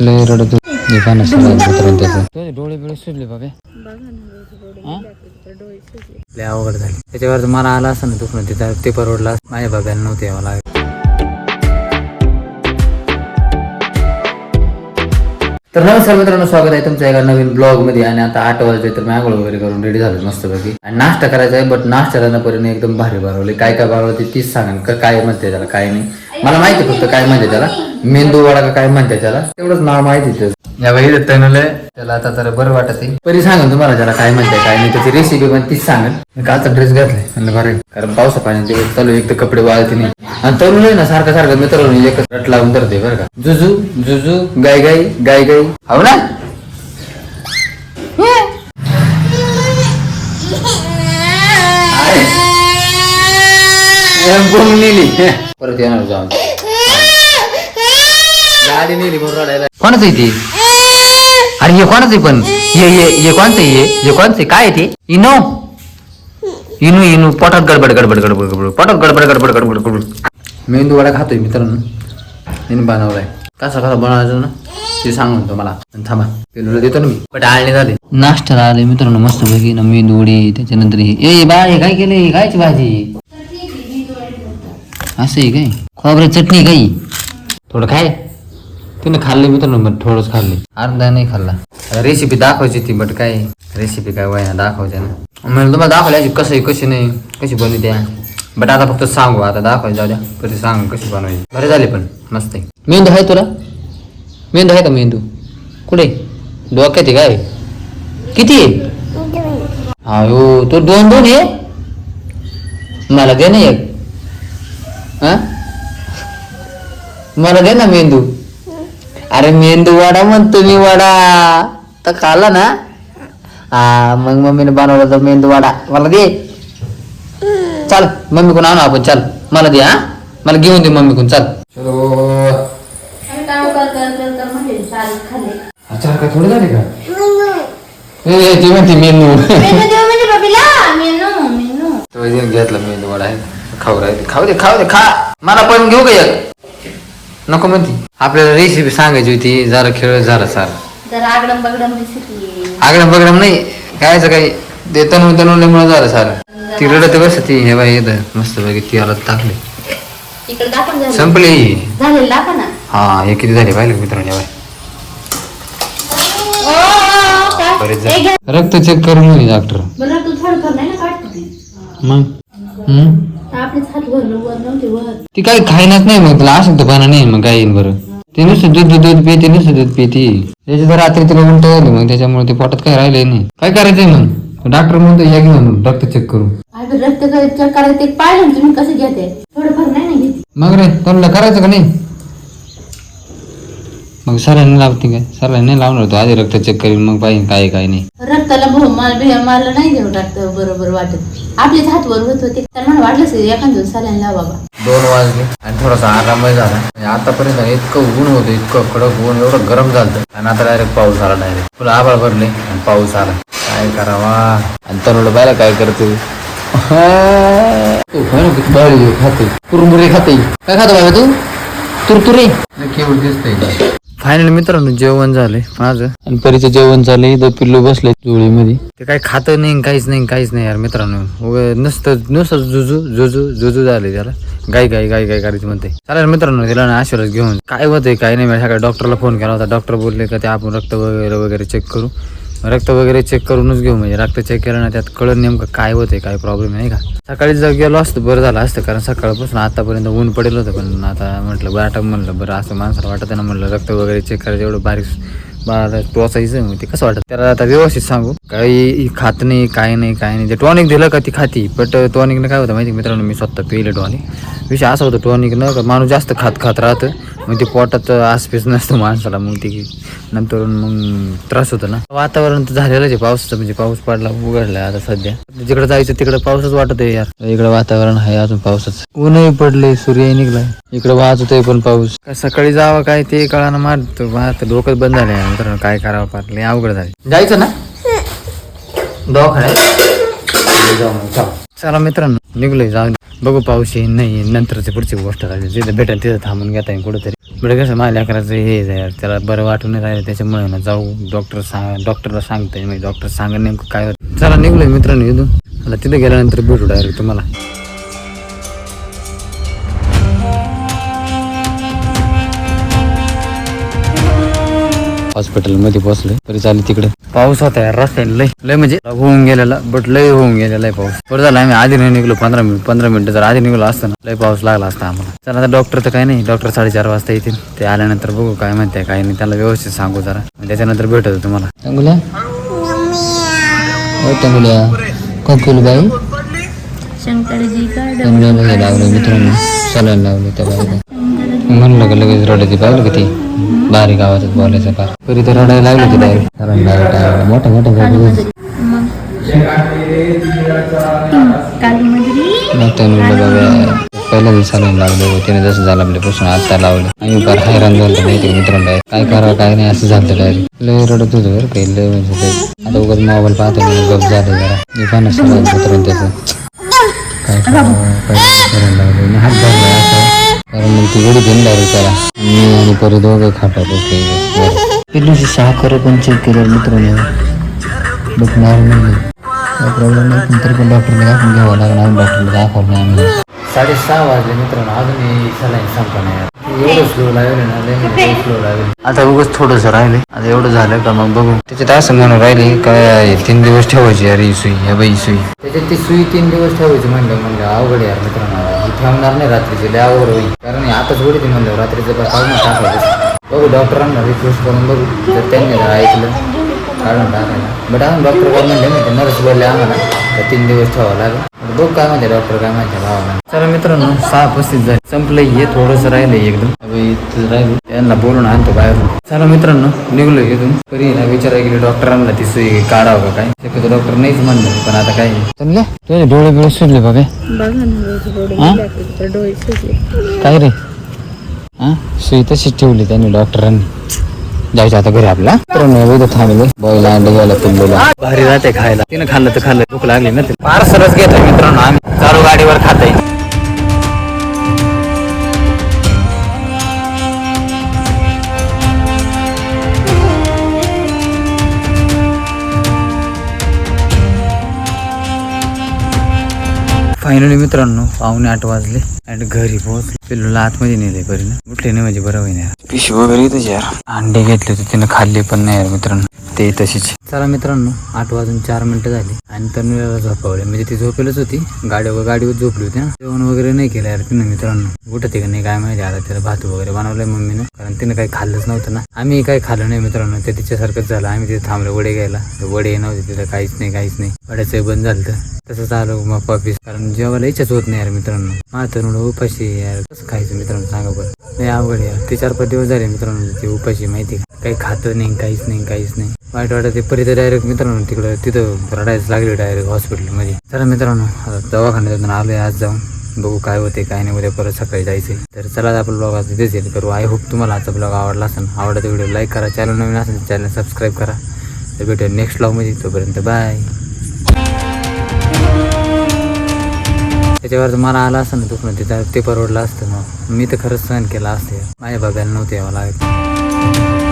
लय रडत डोळे बिळे सुजले बाबे? लय अवघड झाली. त्याच्यावर तर मला आला असं ना दुखणं तिथं ते परवडलं. माझ्या बाब्याला नव्हते मला तर नमस्कार मित्रांनो स्वागत आहे तुमच्या एका नवीन ब्लॉगमध्ये आणि आता आठ वाजले तर मी आंघोळ वगैरे करून रेडी झालो मस्तपैकी. आणि नाश्ता करायचा आहे बट नाश्ता करण्यापर्यंत एकदम भारी बनवले काय काय बनवलं तीच सांगा. का काय म्हणते त्याला काय नाही. मला माहिती फक्त काय म्हणते त्याला. मेंदू वडा का काय म्हणते त्याला? तेवढंच नाव माहिती या बाई तनले त्याला आता तर बरं वाटत आहे तरी सांगा तुम्हाला त्याला काय म्हणते काय नाही त्याची रेसिपी पण तीच सांगेल. मी कालचा ड्रेस घातलाय म्हणलं बरं. कारण पावसा पाण्यात दिवस चालू एक तर कपडे वाळते नाही. आणि तरुण ना सारखं सारखं मित्रांनो एकच रट लावून धरते बरं का. जुजू जुजू गाय गाय गाय गाय हो ना? परत येणार जाऊन. गाडी नेली म्हणून रडायला. कोणाचं आहे ते? अरे हे कोणाचं आहे पण? ये ये ये कोणचं आहे? हे हे कोणचं आहे? काय आहे ते? इनो? इनू इनू. पोटात गडबड गडबड गडबड गडबड पोटात गडबड गडबड गडबड गडबड मेंदू वडा खातोय मित्रांनो. मी बनवलाय. कसा कसा बनवायचं ना? ते सांग म्हणतो मला. आणि थांबा. पेलूला देतो ना मी. बट आळणे झाले. नाश्त्याला आले मित्रांनो मस्त पैकी ना मेंदू वडी त्याच्यानंतर हे. ए बाळ हे काय केलंय? कायची भाजी. असं आहे काय? खोबरे चटणी काही? थोडं खाय. तिने खाल्ले मित्रांनो मग थोडंच खाल्ले. अर्धा नाही खाल्ला. रेसिपी दाखवायची ती बट काय रेसिपी काय वया दाखवायच्या ना. म्हणजे तुम्हाला दाखवल्याची कसं आहे कशी नाही कशी बनवू द्या बट आता फक्त सांगू आता दाखवायचं जाऊ द्या. कशी सांग कशी बनवायची. बरे झाले पण मस्त आहे. मेंदू आहे तुला? मेंदू आहे का मेंदू? कुठे? डोक्यात आहे काय? किती आहे? हा हो तो दोन दोन आहे? मला दे ना एक. मला दे ना मेंदू. अरे मेंदू वडा म्हणतो मी वडा. तर खाल्ला ना. हा मग मम्मीने बनवला तर मेंदू वडा. मला दे. चल मम्मी कोण आणू आपण. चल मला दे हा. मला घेऊन दे मम्मी कोण चल. चार का थोडे झाले का? ए, ती म्हणते मेनू तो इथे घेतला मेंदू वडा आहे. खाऊ राहिले. खाऊ दे खाऊ दे खा. मला पण घेऊ का एक? नको म्हणती. आपल्याला रेसिपी सांगायची होती जरा खेळ जरा सार. जरा आगडम बगडम रेसिपी आगडम बगडम नाही कायचं काही ते तनू तनुल्यामुळे झालं सार. ती रडत बस ती हे बाई येतं मस्त पैकी ती आला टाकले. इकडे दाखव झालं. संपली. झालेलं दाखव ना. हा हे किती झाले पाहिले मित्रांनो या बाई. ओ, ओ, काय? बरेच हे घ्या. रक्त चेक करून डॉक्टर बरं तू थोडंफार नाही ना काढतो ती. मग? हम्म? आपलेच हात वर वर नव्हते वर ती काही खायनाच नाही मग तिला असं तर पाना नाही मग काय बरं. ते नुसतं दूध दूध दूध पिते नुसतं दूध पिते. त्याची तर रात्री तिला उलट झाली मग त्याच्यामुळे ते पोटात काही राहिले नाही. काय करायचंय मग? डॉक्टर म्हणतो या घेऊन रक्त चेक करू काय रक्त करायचं ते पाहिलं ना तुम्ही कसं घेते? थोडंफार नाही ना घेते. मग रे तुला करायचं का नाही? मग सरांनी लावते काय? सरांनी नाही लावणार तो आधी रक्त चेक करीन मग पाहिजे काय काय नाही. रक्ताला भाऊ मला बी- मला नाही देऊ रक्त बरोबर वाटत. आपलेच हात वर होत होते तर मला वाटलं असेल एखाद दिवस चालेल ना बाबा दोन वाजले आणि थोडासा आरामही झाला. म्हणजे आतापर्यंत इतकं ऊन होतं इतकं कडक ऊन एवढं गरम झालं आणि आता डायरेक्ट पाऊस आला डायरेक्ट तुला आभाळ भरले आणि पाऊस आला. काय करावा? आणि तरुण बायला काय करते? खाते. कुरमुरे खाते. काय खातो बाबा तू? तुरतुरे. केवळ दिसतंय. फायनल मित्रांनो जेवण झालंय माझं. आणि परीचं जेवण झालंय इथं पिल्लू बसले जोळीमध्ये ते काय खात नाही काहीच नाही काहीच नाही यार मित्रांनो. नुसतं नुसतं जुजू जुजू जुजू झाले त्याला. गाय गाय गाय गाय करायचं म्हणते. चालेल मित्रांनो तिला ना आशीर्वाद घेऊन. काय होतंय काय नाही सकाळी डॉक्टरला फोन केला होता. डॉक्टर बोलले का ते आपण रक्त वगैरे वगैरे चेक करू. रक्त वगैरे चेक करूनच घेऊ. म्हणजे रक्त चेक केलं ना त्यात कळत नेमकं काय होतंय काय प्रॉब्लेम नाही का? सकाळी जर गेलो असतं बरं झालं असतं. कारण सकाळपासून आतापर्यंत ऊन पडेल होतं. पण आता म्हटलं बरं म्हणलं बरं असं माणसाला वाटत ना म्हटलं रक्त वगैरे चेक करायचं एवढं बारीक बाळाला टोचायचं मग ते कसं वाटत? त्याला आता व्यवस्थित सांगू. काही खात नाही काय नाही काय नाही. ते टॉनिक दिलं का ती खाती. बट टॉनिकनं काय होतं माहिती मित्रांनो? मी स्वतः पिले टॉनिक विषय असा होतो टॉनिकनं का माणूस जास्त खात खात राहतं. मग ते पोटात आसपेस नसतं माणसाला मग ते नंतर मग त्रास होतो ना. वातावरण तर झालेलंच आहे पावसाचं म्हणजे पाऊस पडला उघडलाय आता सध्या. जिकडे जायचं तिकडे पाऊसच वाटत आहे यार. इकडे वातावरण आहे अजून पावसाचं. ऊनही पडले सूर्य निघलाय. इकडे वाहत आहे पण पाऊस. सकाळी जावं काय ते कळानं मारतो आता डोकं बंद झाले मित्रांनो काय करावं पार लय अवघड झाले जायचं ना? दवाखान्यात? जाऊ चला. मित्रांनो निघलोय जाऊ बघू पाऊस नाही नंतरची पुढची गोष्ट राहिली. जिथं भेटेल तिथं थांबून घेता येईल कुठंतरी. म्हणजे कसं माझ्या लेकराचं हे जाय त्याला बरं वाटून नाही राहिलं त्याच्यामुळे ना जाऊ. डॉक्टर सांग डॉक्टरला सांगताय म्हणजे डॉक्टर सांगा नेमकं काय चला निघलोय मित्रांनो इथून. आता तिथे गेल्यानंतर भेटू डायरेक्ट तुम्हाला. हॉस्पिटलमध्ये बसलोय. तरी चालू तिकडे. पाऊस होता यार रस्त्याने लय लय म्हणजे होऊन गेलेला बट लय होऊन गेलेला आहे पाऊस. बरं झालं आम्ही आधी नाही निघलो पंधरा मिनिट पंधरा मिनिटं जर आधी निघलो असतं ना लय पाऊस लागला असता आम्हाला. चला आता डॉक्टर तर काही नाही. डॉक्टर साडेचार वाजता येतील. ते आल्यानंतर बघू काय म्हणते काय नाही. त्याला व्यवस्थित सांगू जरा. त्याच्यानंतर भेटतो तुम्हाला. टंगुल्या कंकुल बाई? लावलं मित्रांनो. लावलं त्या बाईला. म्हणलं का लगेच रडायची पाहिलं का ती? बारीक आवाजात बोलायचं फार. तरी तर रडायला लागली ती डायरेक्ट रडायला मोठा मोठा गाडी पहिल्या दिवसाला होते. तिने जसं झालं आपल्यापासून आता लावलं. आम्ही फार हैराण झालं माहिती का मित्रांनो. काय करावं काय नाही असं झालं डायरेक्ट लय रडत होतं बरं काही लय म्हणजे आता उगाच मोबाईल पाहतो गप झालं जरा. मी पण सगळं मित्रांनो त्याचं. काय करावं काय करायला लागलं. हात धरला. असं कारण मग ती त्याला मी आणि परत दोघं खाटा बसले पिल्लूची साखर पण चेक केलं मित्रांनो बट नॉर्मल काय प्रॉब्लेम नाही पण तरी पण डॉक्टरला दाखवून घ्यावं लागणार डॉक्टरला दाखवलं नाही आम्ही साडेसहा वाजले मित्रांनो अजून सलाईन संपा नाही एवढं स्लो लागले ना स्लो लागले आता उगाच थोडंसं राहिले. आता एवढं झालं का मग बघू. त्याच्यात असं म्हणून राहिले काय तीन दिवस ठेवायची यार ही सुई या बाई सुई. त्याच्यात ती सुई तीन दिवस ठेवायची म्हणलं म्हणलं अवघड यार मित्रांनो. ही नाही रात्रीचे लय अवघड होईल. कारण आताच आताच उडीते म्हणलं रात्रीचं काय टाकायचं बघू डॉक्टरांना रिक्वेस्ट करून बघू. जर त्यांनी ऐकलं. काढून टाकायला बट डॉक्टर काय म्हणले नाही ते नर्स बोलले आम्हाला तर तीन दिवस ठेवावं लागेल बघ काय म्हणते डॉक्टर काय म्हणते भावाला चला मित्रांनो सहा पस्तीस झाले संपलं हे थोडंसं राहिलंय एकदम राहिलं त्यांना बोलून आणतो बाहेरून चला मित्रांनो निघलो इथून तरी ना विचारायला गेले डॉक्टरांना ती सुई काढावं का काय शक्यतो डॉक्टर नाहीच म्हणलं पण आता काय चांगले तुझे डोळे बिळे सुटले बघा हा? काय रे हा सुई तशीच ठेवली त्यांनी डॉक्टरांनी जायचं आता घरी आपला मित्रांनो इथं थांबले. बॉयला अंडे घ्यायला पिल्लूला भारी राहते खायला. तिने खाल्लं तर खाल्लं. भूक लागली ना ते पार्सलच घेतो मित्रांनो आम्ही. चालू गाडीवर खाता फायनली मित्रांनो पाहुणे आठ वाजले. आणि घरी पोहोचले. पिल्लूला आतमध्ये नेले बरी ना उठले नाही म्हणजे बरं होईन. यार पिशवी वगैरे इथंच यार अंडे घेतले होते तिने खाल्ले पण नाही यार मित्रांनो. ते तशीच. चला मित्रांनो आठ वाजून चार मिनिटं झाली. आणि तन्वीला झोपवले. म्हणजे ती झोपेलच होती. गाडीवर गाडीवर झोपली होती ना जेवण वगैरे नाही केलं यार तिनं मित्रांनो. उठते का नाही काय माहिती आता तिला भात वगैरे बनवलंय मम्मीनं. कारण तिनं काही खाल्लंच नव्हतं ना. आम्ही काही खाल्लं नाही मित्रांनो. ते तिच्यासारखंच झालं. आम्ही तिथे थांबलो वडे घ्यायला. वडे नव्हते तिथं काहीच नाही काहीच नाही. वड्याचं बंद झालं तसंच आलो हो मग ऑफिस कारण जेवायला इच्छाच होत नाही यार मित्रांनो. माझं उपाशी यार. कसं खायचं मित्रांनो सांगा बरं. नाही अवघड यार. ते चार पाच दिवस झाले मित्रांनो ते उपाशी माहिती का? काही खातं नाही काहीच नाही काहीच नाही. वाईट वाटत ते परी तर डायरेक्ट मित्रांनो तिकडं तिथं रडायच लागले डायरेक्ट हॉस्पिटलमध्ये चला मित्रांनो आता दवाखान्यातून आलोय आज जाऊन. बघू काय होते काय नाही उद्या परत सकाळी जायचंय. तर चला आपला ब्लॉग आज तिथेच येत करू. आय होप तुम्हाला आजचा ब्लॉग आवडला असेल. आवडता व्हिडिओ लाईक करा चॅनल नवीन असेल चॅनल सबस्क्राईब करा. तर भेटूया नेक्स्ट ब्लॉगमध्ये तोपर्यंत बाय त्याच्यावर मला आला असतं ना दुखणं ते ते परवडलं असतं मग. मी तर खरंच सहन केला असते. माझ्या बघायला नव्हते यावं लागत.